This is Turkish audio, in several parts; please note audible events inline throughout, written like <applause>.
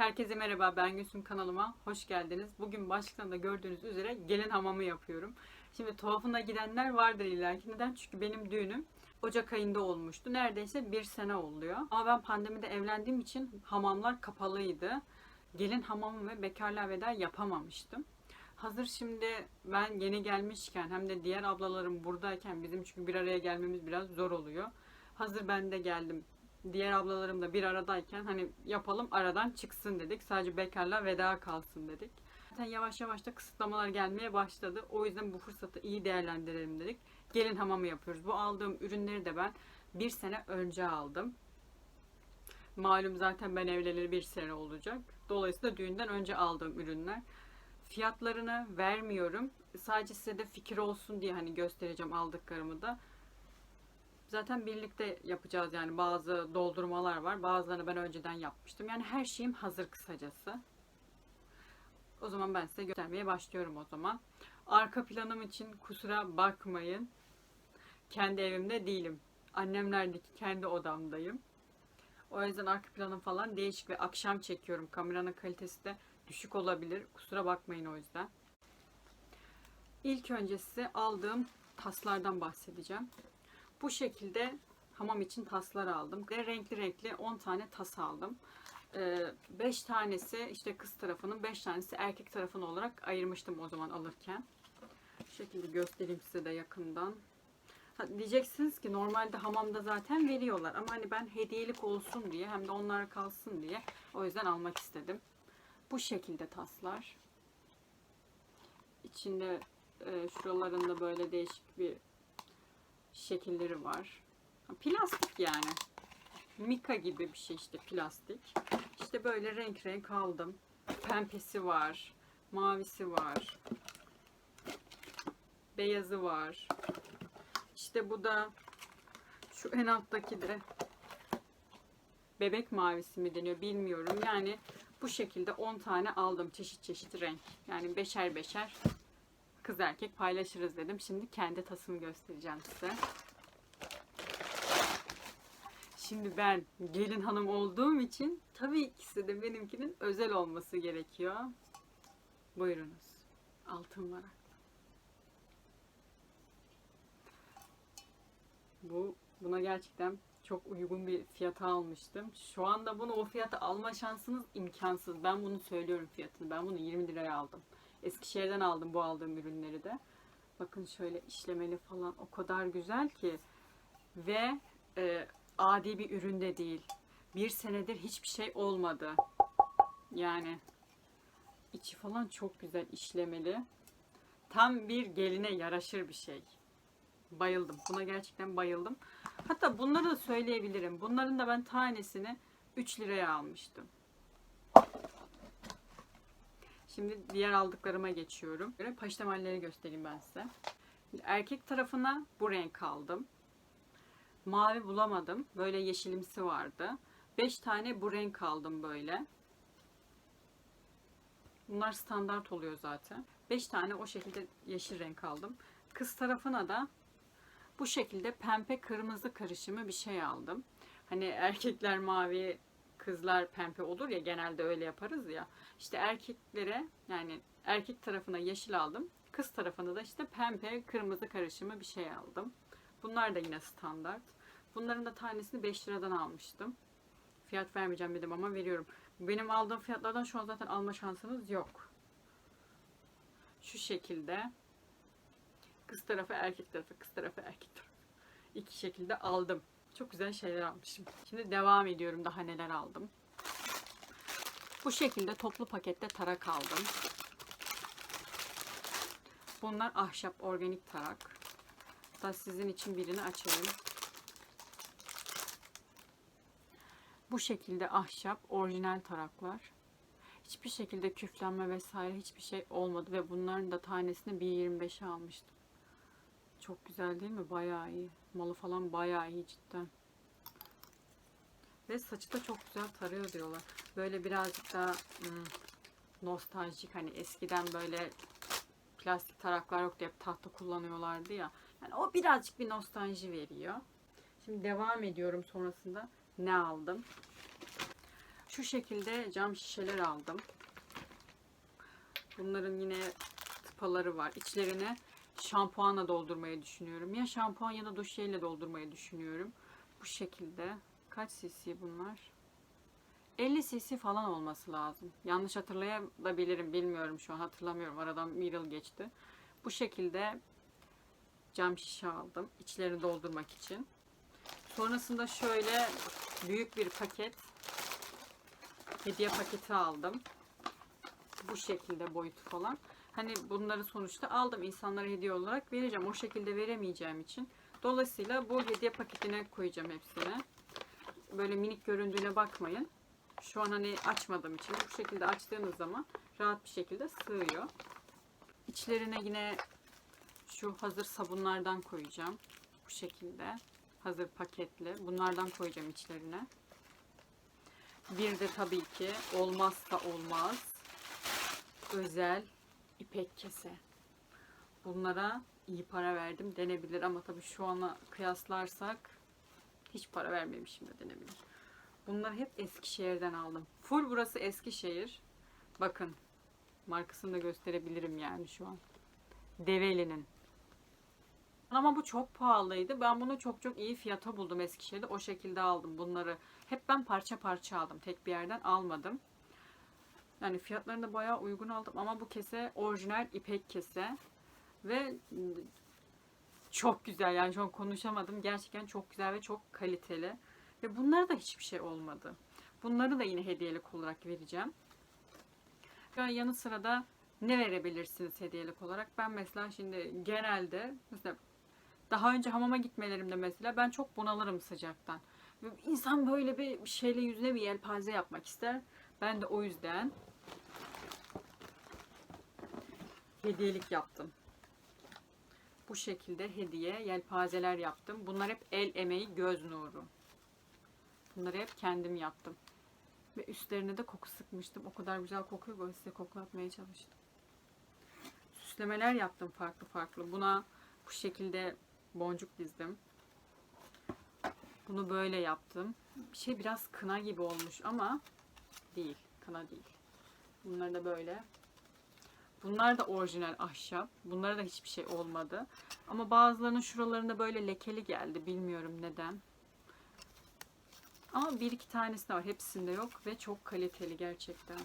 Herkese merhaba ben Gülsüm kanalıma hoş geldiniz. Bugün başlıktan da gördüğünüz üzere gelin hamamı yapıyorum. Şimdi tuhafına gidenler vardır illaki. Neden? Çünkü benim düğünüm Ocak ayında olmuştu. Neredeyse bir sene oluyor. Ama ben pandemide evlendiğim için hamamlar kapalıydı. Gelin hamamı ve bekarlığa veda yapamamıştım. Hazır şimdi ben yeni gelmişken hem de diğer ablalarım buradayken bizim çünkü bir araya gelmemiz biraz zor oluyor. Hazır ben de geldim diğer ablalarım da bir aradayken hani yapalım aradan çıksın dedik. Sadece bekarla veda kalsın dedik. Zaten yavaş yavaş da kısıtlamalar gelmeye başladı. O yüzden bu fırsatı iyi değerlendirelim dedik. Gelin hamamı yapıyoruz. Bu aldığım ürünleri de ben bir sene önce aldım. Malum zaten ben evleneli bir sene olacak. Dolayısıyla düğünden önce aldığım ürünler. Fiyatlarını vermiyorum. Sadece size de fikir olsun diye hani göstereceğim aldıklarımı da. Zaten birlikte yapacağız yani bazı doldurmalar var. Bazılarını ben önceden yapmıştım. Yani her şeyim hazır kısacası. O zaman ben size göstermeye başlıyorum o zaman. Arka planım için kusura bakmayın. Kendi evimde değilim. Annemlerdeki kendi odamdayım. O yüzden arka planım falan değişik ve akşam çekiyorum. Kameranın kalitesi de düşük olabilir. Kusura bakmayın o yüzden. İlk önce size aldığım taslardan bahsedeceğim. Bu şekilde hamam için taslar aldım. Ve renkli renkli 10 tane tas aldım. 5 tanesi işte kız tarafının 5 tanesi erkek tarafının olarak ayırmıştım o zaman alırken. Bu şekilde göstereyim size de yakından. Ha, diyeceksiniz ki normalde hamamda zaten veriyorlar ama hani ben hediyelik olsun diye hem de onlar kalsın diye o yüzden almak istedim. Bu şekilde taslar. İçinde e, şuralarında böyle değişik bir şekilleri var. Plastik yani. Mika gibi bir şey işte plastik. İşte böyle renk renk aldım. Pembesi var. Mavisi var. Beyazı var. İşte bu da şu en alttaki de bebek mavisi mi deniyor bilmiyorum. Yani bu şekilde 10 tane aldım çeşit çeşit renk. Yani beşer beşer kız erkek paylaşırız dedim. Şimdi kendi tasımı göstereceğim size. Şimdi ben gelin hanım olduğum için tabii ikisi de benimkinin özel olması gerekiyor. Buyurunuz. Altın varak. Bu buna gerçekten çok uygun bir fiyata almıştım. Şu anda bunu o fiyata alma şansınız imkansız. Ben bunu söylüyorum fiyatını. Ben bunu 20 liraya aldım. Eskişehir'den aldım bu aldığım ürünleri de. Bakın şöyle işlemeli falan o kadar güzel ki. Ve e, adi bir ürün de değil. Bir senedir hiçbir şey olmadı. Yani içi falan çok güzel işlemeli. Tam bir geline yaraşır bir şey. Bayıldım. Buna gerçekten bayıldım. Hatta bunları da söyleyebilirim. Bunların da ben tanesini 3 liraya almıştım. Şimdi diğer aldıklarıma geçiyorum. Böyle paştemalleri göstereyim ben size. Erkek tarafına bu renk aldım. Mavi bulamadım. Böyle yeşilimsi vardı. 5 tane bu renk aldım böyle. Bunlar standart oluyor zaten. 5 tane o şekilde yeşil renk aldım. Kız tarafına da bu şekilde pembe kırmızı karışımı bir şey aldım. Hani erkekler mavi, kızlar pembe olur ya genelde öyle yaparız ya. İşte erkeklere yani erkek tarafına yeşil aldım. Kız tarafına da işte pembe kırmızı karışımı bir şey aldım. Bunlar da yine standart. Bunların da tanesini 5 liradan almıştım. Fiyat vermeyeceğim dedim ama veriyorum. Benim aldığım fiyatlardan şu an zaten alma şansınız yok. Şu şekilde. Kız tarafı erkek tarafı, kız tarafı erkek tarafı. İki şekilde aldım. Çok güzel şeyler almışım. Şimdi devam ediyorum daha neler aldım. Bu şekilde toplu pakette tarak aldım. Bunlar ahşap organik tarak. Da sizin için birini açayım. Bu şekilde ahşap orijinal taraklar. Hiçbir şekilde küflenme vesaire hiçbir şey olmadı ve bunların da tanesini 1.25'e almıştım. Çok güzel değil mi? Bayağı iyi. Malı falan bayağı iyi cidden. Ve saçı da çok güzel tarıyor diyorlar. Böyle birazcık daha hmm, nostaljik hani eskiden böyle plastik taraklar yoktu hep tahta kullanıyorlardı ya. Yani o birazcık bir nostalji veriyor. Şimdi devam ediyorum sonrasında ne aldım? Şu şekilde cam şişeler aldım. Bunların yine tıpaları var. İçlerine şampuanla doldurmayı düşünüyorum. Ya şampuan ya da duş jeliyle doldurmayı düşünüyorum. Bu şekilde. Kaç cc bunlar? 50 cc falan olması lazım. Yanlış hatırlayabilirim. Bilmiyorum şu an hatırlamıyorum. Aradan bir yıl geçti. Bu şekilde cam şişe aldım. İçlerini doldurmak için. Sonrasında şöyle büyük bir paket hediye paketi aldım. Bu şekilde boyutu falan. Hani bunları sonuçta aldım insanlara hediye olarak vereceğim. O şekilde veremeyeceğim için. Dolayısıyla bu hediye paketine koyacağım hepsini. Böyle minik göründüğüne bakmayın. Şu an hani açmadığım için bu şekilde açtığınız zaman rahat bir şekilde sığıyor. İçlerine yine şu hazır sabunlardan koyacağım. Bu şekilde. Hazır paketli. Bunlardan koyacağım içlerine. Bir de tabii ki olmazsa olmaz özel ipek kese. Bunlara iyi para verdim denebilir ama tabii şu ana kıyaslarsak hiç para vermemişim de denebilir. Bunları hep Eskişehir'den aldım. Full burası Eskişehir. Bakın markasını da gösterebilirim yani şu an. Develi'nin. Ama bu çok pahalıydı. Ben bunu çok çok iyi fiyata buldum Eskişehir'de. O şekilde aldım bunları. Hep ben parça parça aldım. Tek bir yerden almadım. Yani fiyatlarını da bayağı uygun aldım. Ama bu kese orijinal ipek kese. Ve çok güzel yani çok konuşamadım. Gerçekten çok güzel ve çok kaliteli. Ve bunlara da hiçbir şey olmadı. Bunları da yine hediyelik olarak vereceğim. Yani yanı sıra da ne verebilirsiniz hediyelik olarak? Ben mesela şimdi genelde mesela daha önce hamama gitmelerimde mesela ben çok bunalırım sıcaktan. İnsan böyle bir şeyle yüzüne bir yelpaze yapmak ister. Ben de o yüzden hediyelik yaptım. Bu şekilde hediye yelpazeler yaptım. Bunlar hep el emeği göz nuru. Bunları hep kendim yaptım. Ve üstlerine de koku sıkmıştım. O kadar güzel kokuyor ki size koklatmaya çalıştım. Süslemeler yaptım farklı farklı. Buna bu şekilde boncuk dizdim. Bunu böyle yaptım. Bir şey biraz kına gibi olmuş ama değil. Kına değil. Bunları da böyle. Bunlar da orijinal ahşap. Bunlara da hiçbir şey olmadı. Ama bazılarının şuralarında böyle lekeli geldi. Bilmiyorum neden. Ama bir iki tanesi de var. Hepsinde yok ve çok kaliteli gerçekten.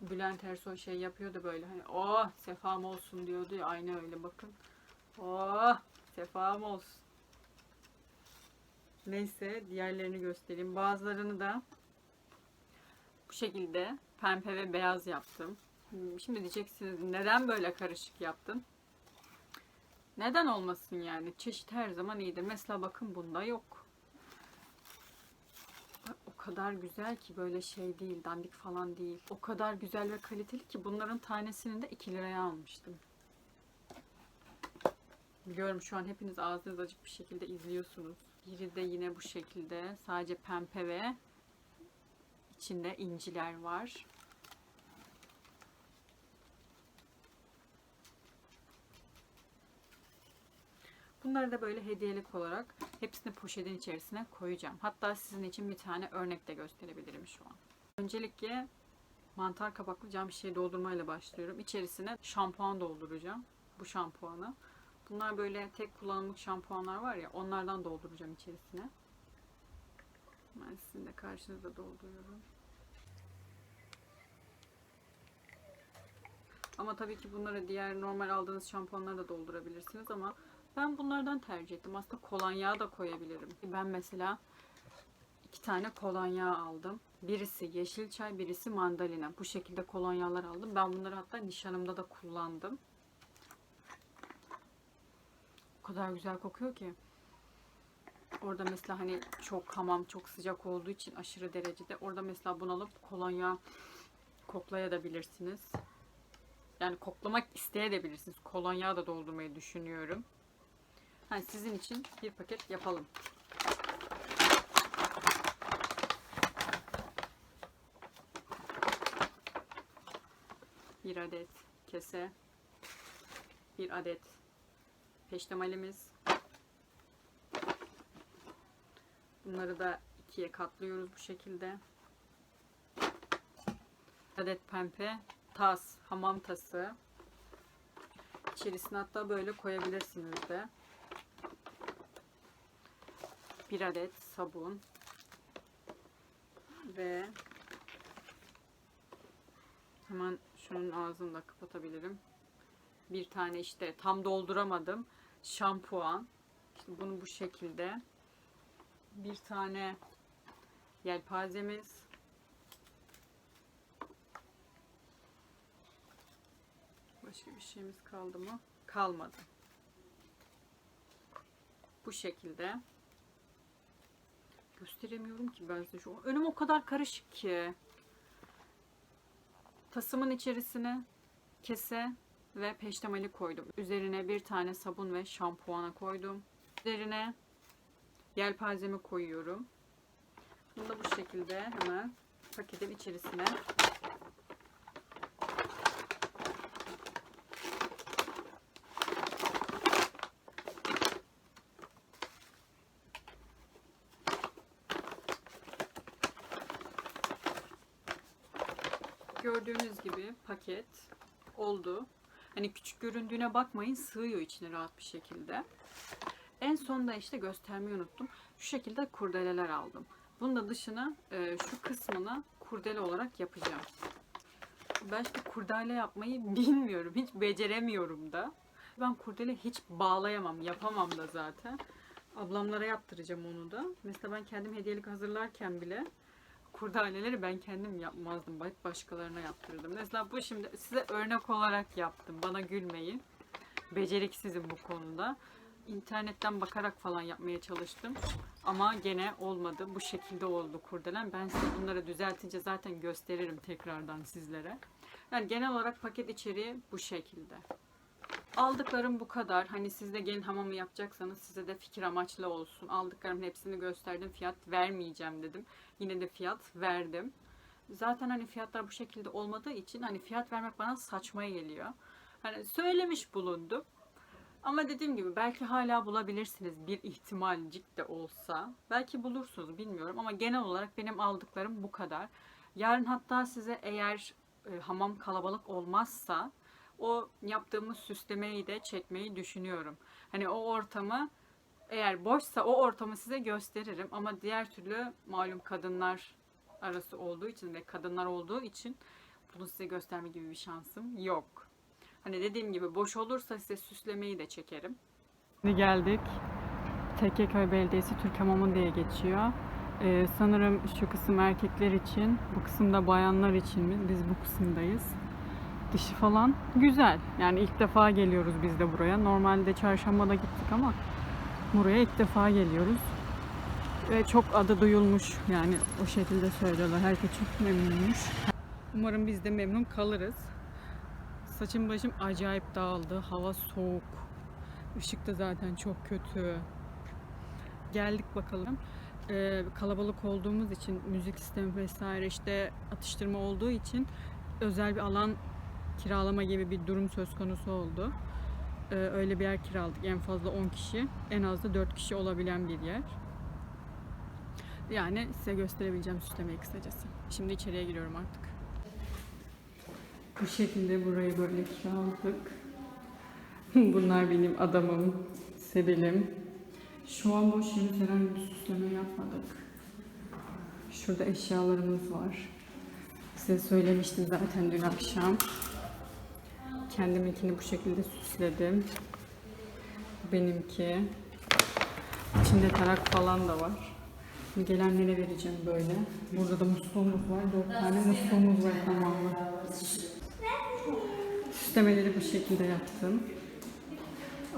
Bülent Ersoy şey yapıyordu böyle hani oh sefam olsun diyordu ya aynı öyle bakın. Oh sefam olsun. Neyse diğerlerini göstereyim. Bazılarını da bu şekilde pembe ve beyaz yaptım. Hmm, Şimdi diyeceksiniz neden böyle karışık yaptın? Neden olmasın yani? Çeşit her zaman iyidir. Mesela bakın bunda yok. O kadar güzel ki böyle şey değil, dandik falan değil. O kadar güzel ve kaliteli ki bunların tanesini de 2 liraya almıştım. Biliyorum şu an hepiniz ağzınız açık bir şekilde izliyorsunuz. Biri de yine bu şekilde sadece pembe ve içinde inciler var. Bunları da böyle hediyelik olarak hepsini poşetin içerisine koyacağım. Hatta sizin için bir tane örnek de gösterebilirim şu an. Öncelikle mantar kapaklı cam şişeyi doldurmayla başlıyorum. İçerisine şampuan dolduracağım. Bu şampuanı. Bunlar böyle tek kullanımlık şampuanlar var ya onlardan dolduracağım içerisine. Ben sizin de karşınızda dolduruyorum. Ama tabii ki bunları diğer normal aldığınız şampuanlara da doldurabilirsiniz ama ben bunlardan tercih ettim. Aslında kolonya da koyabilirim. Ben mesela iki tane kolonya aldım. Birisi yeşil çay, birisi mandalina. Bu şekilde kolonyalar aldım. Ben bunları hatta nişanımda da kullandım. O kadar güzel kokuyor ki. Orada mesela hani çok hamam çok sıcak olduğu için aşırı derecede orada mesela bunu alıp kolonya koklayabilirsiniz. Yani koklamak isteyebilirsiniz. Kolonya da doldurmayı düşünüyorum. Hani sizin için bir paket yapalım. Bir adet kese. Bir adet peştemalimiz. Bunları da ikiye katlıyoruz bu şekilde. Adet pembe tas, hamam tası. İçerisine hatta böyle koyabilirsiniz de. Bir adet sabun ve hemen şunun ağzını da kapatabilirim. Bir tane işte tam dolduramadım şampuan. İşte bunu bu şekilde. Bir tane yelpazemiz. Başka bir şeyimiz kaldı mı? Kalmadı. Bu şekilde. Gösteremiyorum ki ben size şu önüm o kadar karışık ki. Tasımın içerisine kese ve peştemali koydum. Üzerine bir tane sabun ve şampuana koydum. Üzerine yelpazemi koyuyorum. Bunu da bu şekilde hemen paketin içerisine Gördüğünüz gibi paket oldu. Hani küçük göründüğüne bakmayın sığıyor içine rahat bir şekilde. En sonda işte göstermeyi unuttum. Şu şekilde kurdeleler aldım. Bunun da dışına e, şu kısmına kurdele olarak yapacağım. Ben işte kurdele yapmayı <laughs> bilmiyorum. Hiç beceremiyorum da. Ben kurdele hiç bağlayamam. Yapamam da zaten. Ablamlara yaptıracağım onu da. Mesela ben kendim hediyelik hazırlarken bile kurdaleleri ben kendim yapmazdım. Hep başkalarına yaptırırdım. Mesela bu şimdi size örnek olarak yaptım. Bana gülmeyin. Beceriksizim bu konuda. İnternetten bakarak falan yapmaya çalıştım. Ama gene olmadı. Bu şekilde oldu kurdelen. Ben size bunları düzeltince zaten gösteririm tekrardan sizlere. Yani genel olarak paket içeriği bu şekilde. Aldıklarım bu kadar. Hani siz de gelin hamamı yapacaksanız size de fikir amaçlı olsun. Aldıklarımın hepsini gösterdim. Fiyat vermeyeceğim dedim. Yine de fiyat verdim. Zaten hani fiyatlar bu şekilde olmadığı için hani fiyat vermek bana saçmaya geliyor. Hani söylemiş bulundum. Ama dediğim gibi belki hala bulabilirsiniz bir ihtimalcik de olsa. Belki bulursunuz bilmiyorum ama genel olarak benim aldıklarım bu kadar. Yarın hatta size eğer e, hamam kalabalık olmazsa o yaptığımız süslemeyi de çekmeyi düşünüyorum. Hani o ortamı eğer boşsa o ortamı size gösteririm ama diğer türlü malum kadınlar arası olduğu için ve kadınlar olduğu için bunu size gösterme gibi bir şansım yok. Hani dediğim gibi boş olursa size süslemeyi de çekerim. Şimdi geldik. Tekkeköy Belediyesi Türk Hamamı diye geçiyor. Ee, sanırım şu kısım erkekler için, bu kısımda bayanlar için mi? Biz bu kısımdayız. Dışı falan güzel. Yani ilk defa geliyoruz biz de buraya. Normalde çarşambada gittik ama buraya ilk defa geliyoruz. Ve çok adı duyulmuş yani o şekilde söylüyorlar. Herkes çok memnunmuş. Umarım biz de memnun kalırız. Saçım başım acayip dağıldı. Hava soğuk. Işık da zaten çok kötü. Geldik bakalım. Ee, kalabalık olduğumuz için müzik sistemi vesaire işte atıştırma olduğu için özel bir alan kiralama gibi bir durum söz konusu oldu. Ee, öyle bir yer kiraladık. En fazla 10 kişi, en az da 4 kişi olabilen bir yer. Yani size gösterebileceğim süslemeyi kısacası. Şimdi içeriye giriyorum artık. Bu şekilde burayı böyle kiraladık. <laughs> Bunlar benim adamım, Sebil'im. Şu an boş henüz herhangi bir süsleme yapmadık. Şurada eşyalarımız var. Size söylemiştim zaten dün akşam. Kendiminkini bu şekilde süsledim. Benimki. İçinde tarak falan da var. Gelenlere vereceğim böyle. Burada da musluğumuz var. Dört tane musluğumuz var tamamı. Süslemeleri bu şekilde yaptım.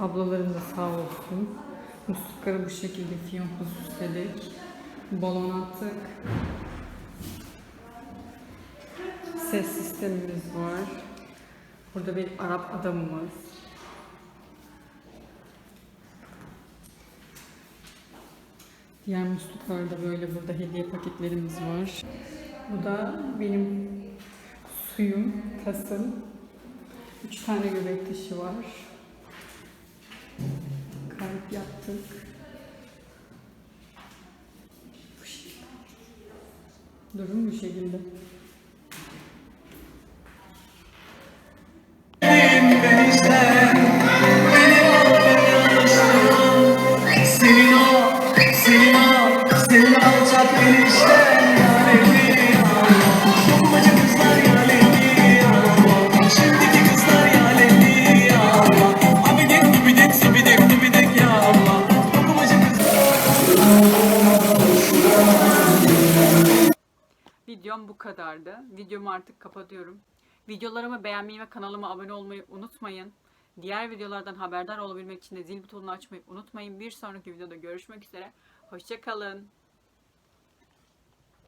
Ablalarım da sağ olsun. Muslukları bu şekilde fiyonkla süsledik. Balon attık. Ses sistemimiz var. Burada bir Arap adamımız. Diğer musluklarda böyle burada hediye paketlerimiz var. Bu da benim suyum, tasım. Üç tane göbek taşı var. Kayıp yaptık. Durum bu şekilde. Videom bu kadardı. Videomu artık kapatıyorum. Videolarımı beğenmeyi ve kanalıma abone olmayı unutmayın. Diğer videolardan haberdar olabilmek için de zil butonunu açmayı unutmayın. Bir sonraki videoda görüşmek üzere. Hoşçakalın.